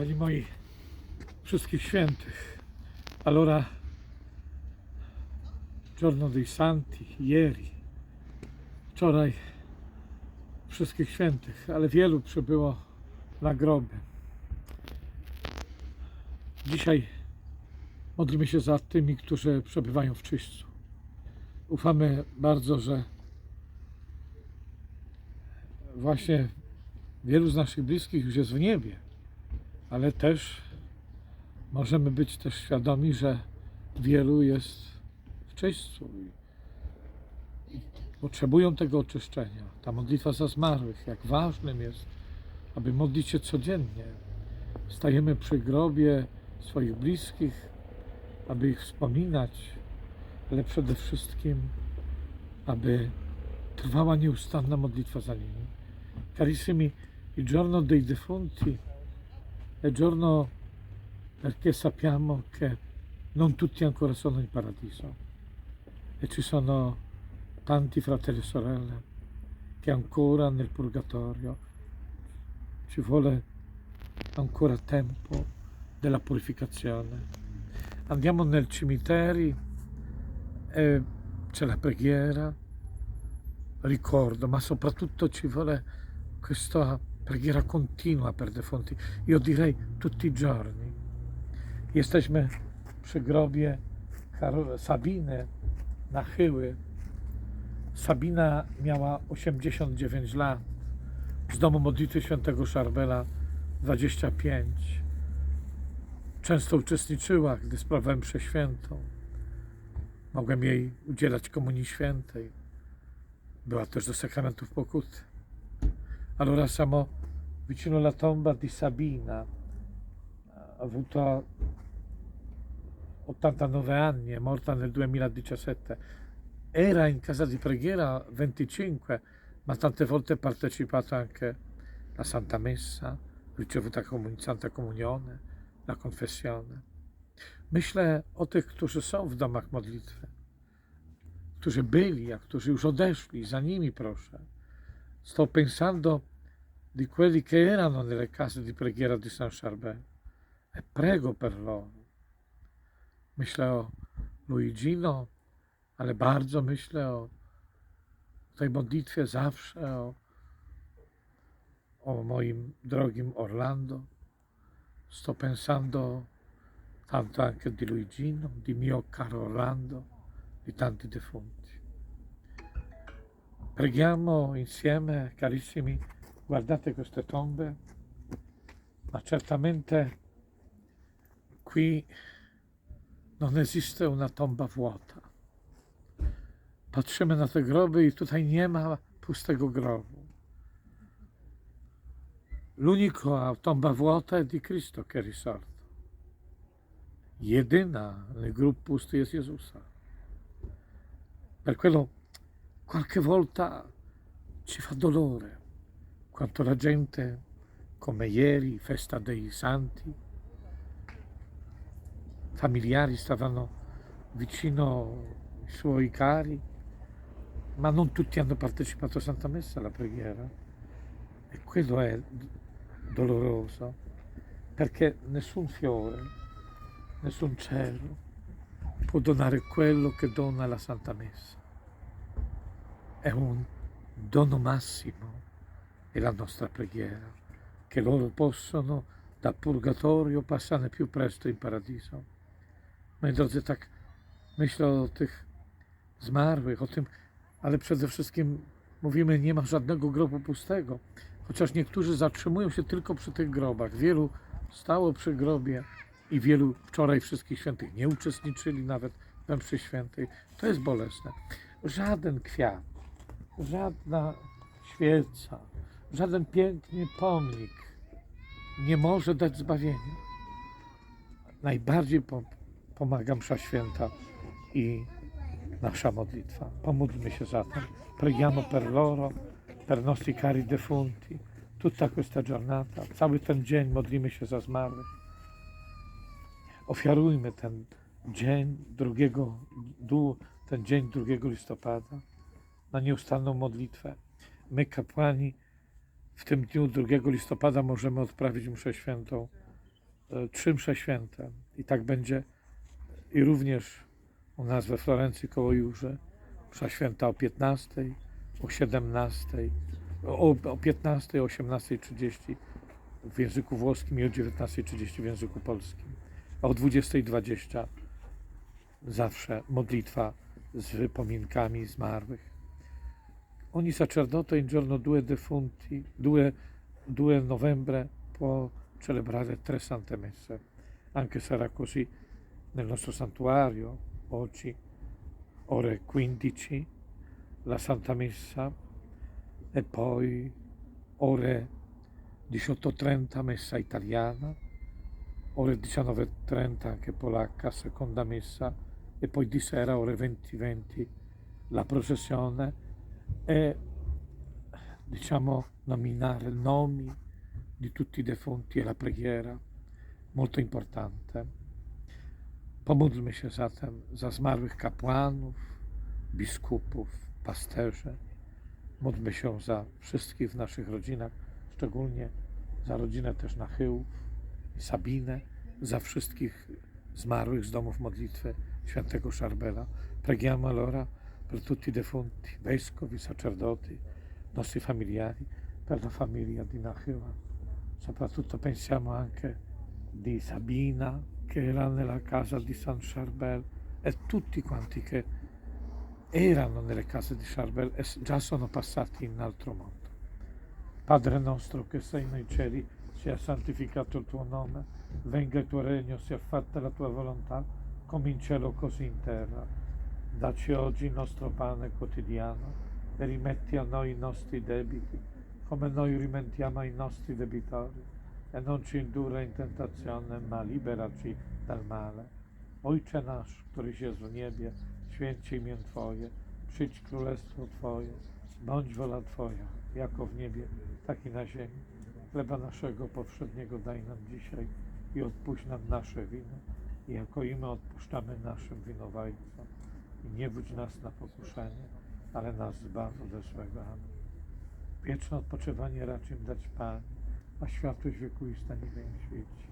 Kochani moi, wszystkich świętych. Allora, giorno dei santi, ieri, wczoraj wszystkich świętych, ale wielu przybyło na groby. Dzisiaj modlimy się za tymi, którzy przebywają w czyśćcu. Ufamy bardzo, że właśnie wielu z naszych bliskich już jest w niebie, ale też możemy być też świadomi, że wielu jest w czyśćcu i potrzebują tego oczyszczenia. Ta modlitwa za zmarłych, jak ważnym jest, aby modlić się codziennie. Stajemy przy grobie swoich bliskich, aby ich wspominać, ale przede wszystkim, aby trwała nieustanna modlitwa za nimi. Carissimi, il giorno dei defunti è giorno perché sappiamo che non tutti ancora sono in paradiso. E ci sono tanti fratelli e sorelle che ancora nel purgatorio. Ci vuole ancora tempo della purificazione. Andiamo nel cimiteri e c'è la preghiera, ricordo, ma soprattutto ci vuole questa preghiera continua per defunti. Io direi tutti i giorni. Jesteśmy przy grobie Sabiny na Chyły. Sabina miała 89 lat. Z domu modlitwy świętego Szarbela 25. Często uczestniczyła, gdy sprawowałem przeświętą. Mogłem jej udzielać komunii świętej. Była też do sakramentów pokuty. Allora siamo vicino alla tomba di Sabina. Ha avuto 89 anni, è morta nel 2017. Era in casa di preghiera 25, ma tante volte ha partecipato anche alla Santa Messa, ricevuta comun- Santa Comunione, la confessione. Myślę o tych, którzy są w domach modlitwy, którzy byli, a którzy już odeszli, za nimi proszę. Sto pensando di quelli che erano nelle case di preghiera di San Charbel e prego per loro. Myślę Luigino, ale bardzo myślę o tej modlitwie zawsze, o, o moim drogim Orlando. Sto pensando tanto anche di Luigino, di mio caro Orlando, di tanti defunti. Preghiamo insieme, carissimi, guardate queste tombe, ma certamente qui non esiste una tomba vuota. Patrzymy na te groby i tutaj nie ma pustego grobu. L'unica tomba vuota è di Cristo che è risorto. Jedyna gruppo pusty jest Jezusa. Per quello qualche volta ci fa dolore quanto la gente, come ieri, festa dei santi, familiari stavano vicino ai suoi cari, ma non tutti hanno partecipato a Santa Messa alla preghiera. E quello è doloroso, perché nessun fiore, nessun cielo può donare quello che dona la Santa Messa. È un dono massimo, è la nostra preghiera, che loro possono purgatorio passare più presto in paradiso. Moi drodzy, tak myślę o tych zmarłych, o tym, ale przede wszystkim mówimy, nie ma żadnego grobu pustego. Chociaż niektórzy zatrzymują się tylko przy tych grobach. Wielu stało przy grobie i wielu wczoraj wszystkich świętych nie uczestniczyli nawet we mszy świętej. To jest bolesne. Żaden kwiat, żadna świeca, żaden piękny pomnik nie może dać zbawienia. Najbardziej po, pomaga msza święta i nasza modlitwa. Pomódlmy się zatem. Preghiamo per loro, per nostri cari defunti. Tutta questa giornata, cały ten dzień modlimy się za zmarłych. Ofiarujmy ten dzień drugiego, ten dzień 2 listopada na nieustanną modlitwę. My, kapłani, w tym dniu 2 listopada możemy odprawić mszę świętą e, trzy msze święte. I tak będzie i również u nas we Florencji koło Jurze. Msza święta o 15, o 17, o, o 15, o 18.30 w języku włoskim i o 19.30 w języku polskim. A o 20.20 zawsze modlitwa z wypominkami zmarłych. Ogni sacerdote in giorno 2 defunti, 2, 2 novembre può celebrare tre sante messe. Anche sarà così nel nostro santuario oggi, ore 15, la Santa Messa e poi ore 18.30 messa italiana, ore 19.30 anche polacca, seconda messa e poi di sera ore 20.20 la processione e diciamo nominare nomi di tutti i defunti e la preghiera, molto importante. Pomódlmy się zatem za zmarłych kapłanów, biskupów, pasterzy. Módlmy się za wszystkich w naszych rodzinach, szczególnie za rodzinę też Nachyłów i Sabinę, za wszystkich zmarłych z domów modlitwy świętego Szarbela. Preghiamo allora per tutti i defunti, vescovi, sacerdoti, nostri familiari, per la famiglia di Nachyła. Soprattutto pensiamo anche di Sabina che era nella casa di San Charbel e tutti quanti che erano nelle case di Charbel e già sono passati in altro mondo. Padre nostro che sei nei cieli, sia santificato il tuo nome, venga il tuo regno, sia fatta la tua volontà, come in cielo così in terra. Dacci oggi il nostro pane quotidiano e rimetti a noi i nostri debiti, come noi rimettiamo ai nostri debitori, e non ci indurre in tentazione, ma liberaci dal male. Ojcze nasz, któryś jest w niebie, święć imię Twoje, przyjdź królestwo Twoje, bądź wola Twoja, jako w niebie, tak i na ziemi. Chleba naszego powszedniego daj nam dzisiaj i odpuść nam nasze winy, jako i my odpuszczamy naszym winowajcom. I nie budź nas na pokuszenie, ale nas zbaw ode złego. Amen. Wieczne odpoczywanie racz im dać Panie, a światłość wiekuista niech im świeci.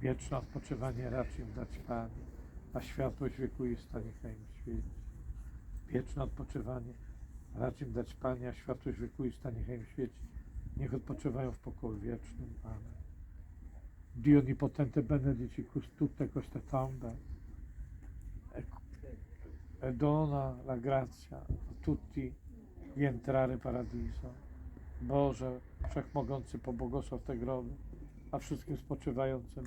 Wieczne odpoczywanie racz im dać Panie, a światłość wiekuista niech im świeci. Wieczne odpoczywanie racz im dać Panie, a światłość wiekuista niech im świeci. Niech odpoczywają w pokoju wiecznym. Amen. Dio onnipotente benedicicus tutte queste tombe dona la grazia a tutti di entrare paradiso. Boże, Wszechmogący, pobłogosław te groby, a wszystkim spoczywającym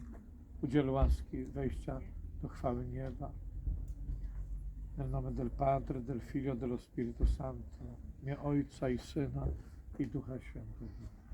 udziel łaski wejścia do chwały nieba. Nel nome del Padre, del Figlio, dello Spirito Santo, imię Ojca i Syna i Ducha Świętego.